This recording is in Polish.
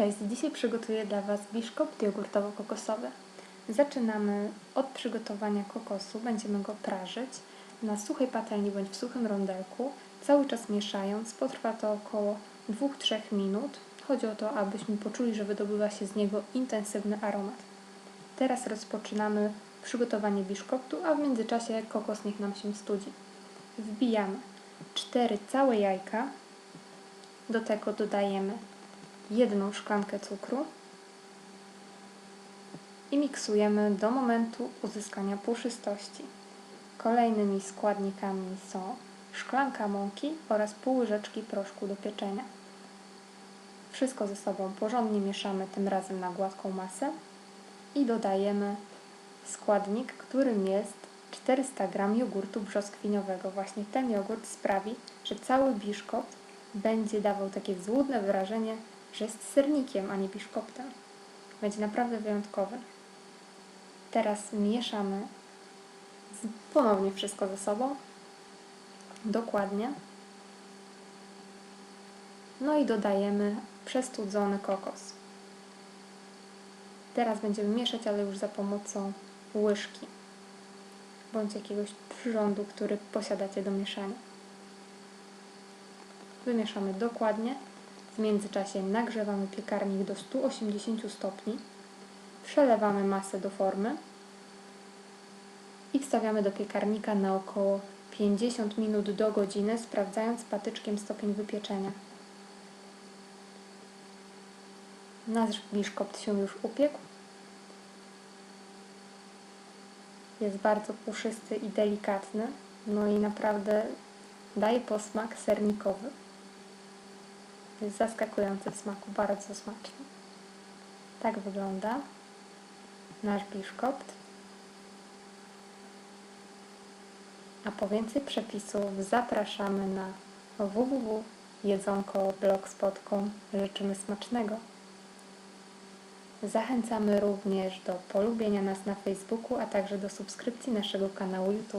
Cześć, dzisiaj przygotuję dla Was biszkopt jogurtowo-kokosowy. Zaczynamy od przygotowania kokosu. Będziemy go prażyć na suchej patelni bądź w suchym rondelku, cały czas mieszając. Potrwa to około 2-3 minut. Chodzi o to, abyśmy poczuli, że wydobywa się z niego intensywny aromat. Teraz rozpoczynamy przygotowanie biszkoptu, a w międzyczasie kokos niech nam się studzi. Wbijamy 4 całe jajka, do tego dodajemy jedną szklankę cukru i miksujemy do momentu uzyskania puszystości. Kolejnymi składnikami są szklanka mąki oraz pół łyżeczki proszku do pieczenia. Wszystko ze sobą porządnie mieszamy tym razem na gładką masę i dodajemy składnik, którym jest 400 g jogurtu brzoskwiniowego. Właśnie ten jogurt sprawi, że cały biszkopt będzie dawał takie złudne wrażenie, że jest sernikiem, a nie biszkoptem. Będzie naprawdę wyjątkowy. Teraz mieszamy ponownie wszystko ze sobą. Dokładnie. No i dodajemy przestudzony kokos. Teraz będziemy mieszać, ale już za pomocą łyżki bądź jakiegoś przyrządu, który posiadacie do mieszania. Wymieszamy dokładnie. W międzyczasie nagrzewamy piekarnik do 180 stopni. Przelewamy masę do formy i wstawiamy do piekarnika na około 50 minut do godziny, sprawdzając patyczkiem stopień wypieczenia. Nasz biszkopt się już upiekł. Jest bardzo puszysty i delikatny, no i naprawdę daje posmak sernikowy. Jest zaskakujący w smaku, bardzo smaczny. Tak wygląda nasz biszkopt. A po więcej przepisów zapraszamy na www.jedzonko.blogspot.com. Życzymy smacznego. Zachęcamy również do polubienia nas na Facebooku, a także do subskrypcji naszego kanału YouTube.